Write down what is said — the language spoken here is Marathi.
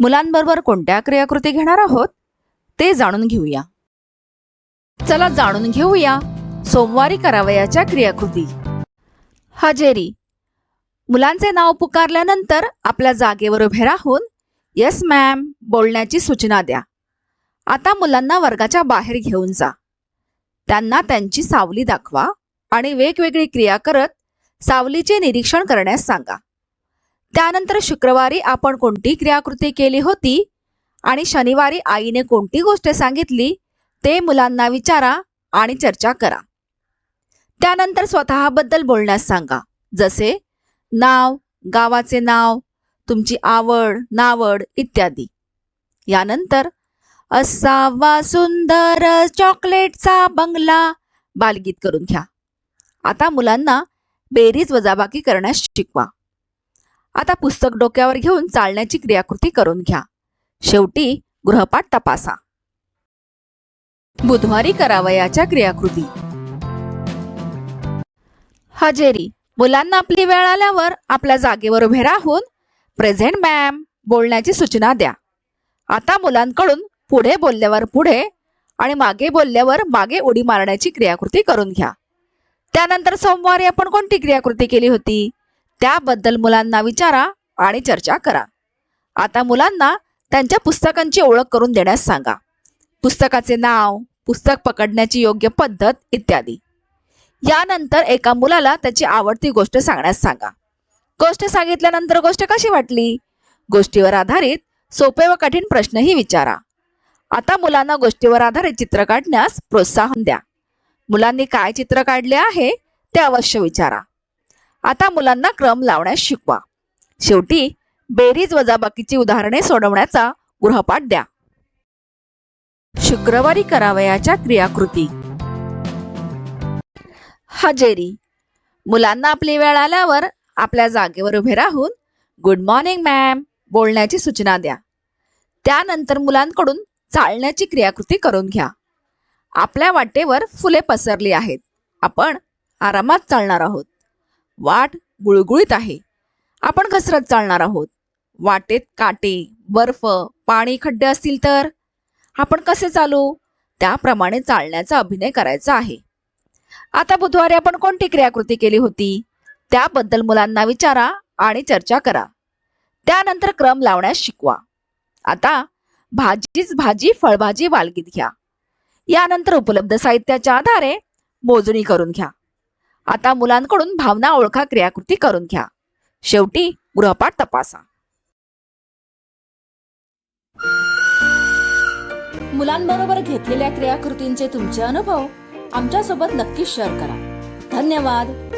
मुलांबरोबर कोणत्या क्रियाकृती घेणार आहोत ते जाणून घेऊया. चला जाणून घेऊया सोमवारी करावयाच्या क्रियाकृती. हजेरी. मुलांचे नाव पुकारल्यानंतर आपल्या जागेवर उभे राहून येस मॅम बोलण्याची सूचना द्या. आता मुलांना वर्गाच्या बाहेर घेऊन जा. त्यांना त्यांची सावली दाखवा आणि वेगवेगळी क्रिया करत सावलीचे निरीक्षण करण्यास सांगा. त्यानंतर शुक्रवारी आपण कोणती क्रियाकृती केली होती? आणि शनिवारी आईने कोणती गोष्ट सांगितली? ते मुलांना विचारा आणि चर्चा करा. त्यानंतर स्वतःबद्दल बोलण्यास सांगा. जसे नाव गावाचे नाव तुमची आवड नावड इत्यादी. यानंतर असावा सुंदर चॉकलेटचा बंगला बालगीत करून घ्या. आता मुलांना बेरीज वजाबाकी करण्यास शिकवा. आता पुस्तक डोक्यावर घेऊन चालण्याची क्रियाकृती करून घ्या. शेवटी गृहपाठ तपासा. बुधवारी करावयाच्या क्रियाकृती. हजेरी. मुलांना आपली वेळ आल्यावर आपल्या जागेवर उभे राहून प्रेझेंट मॅम बोलण्याची सूचना द्या. आता मुलांकडून पुढे बोलल्यावर पुढे आणि मागे बोलल्यावर मागे उडी मारण्याची क्रियाकृती करून घ्या. त्यानंतर सोमवारी आपण कोणती क्रियाकृती केली होती? त्याबद्दल मुलांना विचारा आणि चर्चा करा. आता मुलांना त्यांच्या पुस्तकांची ओळख करून देण्यास सांगा. पुस्तकाचे नाव पुस्तक पकडण्याची योग्य पद्धत इत्यादी. यानंतर एका मुलाला त्याची आवडती गोष्ट सांगण्यास सांगा. गोष्ट सांगितल्यानंतर गोष्ट कशी वाटली? गोष्टीवर आधारित सोपे व कठीण प्रश्नही विचारा. आता मुलांना गोष्टीवर आधारित चित्र काढण्यास प्रोत्साहन द्या. मुलांनी काय चित्र काढले आहे ते अवश्य विचारा. आता मुलांना क्रम लावण्यास शिकवा. शेवटी बेरीज वजाबाकीची उदाहरणे सोडवण्याचा गृहपाठ द्या. शुक्रवारी करावयाच्या क्रियाकृती. हजेरी. मुलांना आपली वेळ आल्यावर आपल्या जागेवर उभे राहून गुड मॉर्निंग मॅम बोलण्याची सूचना द्या. त्यानंतर मुलांकडून चालण्याची क्रियाकृती करून घ्या. आपल्या वाटेवर फुले पसरली आहेत. आपण आरामात चालणार आहोत. वाट गुळगुळीत आहे. आपण घसरत चालणार आहोत. वाटेत काटे बर्फ पाणी खड्डे असतील तर? आपण कसे चालू? त्याप्रमाणे चालण्याचा अभिनय करायचा आहे. आता बुधवारी आपण कोणती क्रियाकृती केली होती? त्याबद्दल मुलांना विचारा आणि चर्चा करा. त्यानंतर क्रम लावण्यास शिकवा. आता भाजीच भाजी फळभाजी वालगीत घ्या. यानंतर उपलब्ध साहित्याच्या आधारे मोजणी करून घ्या. आता मुलांकडून भावना ओळखा क्रियाकृती करून घ्या. शेवटी गृहपाठ तपासा. मुलांबरोबर घेतलेल्या क्रियाकृतींचे तुमचे अनुभव आमच्यासोबत नक्की शेअर करा. धन्यवाद.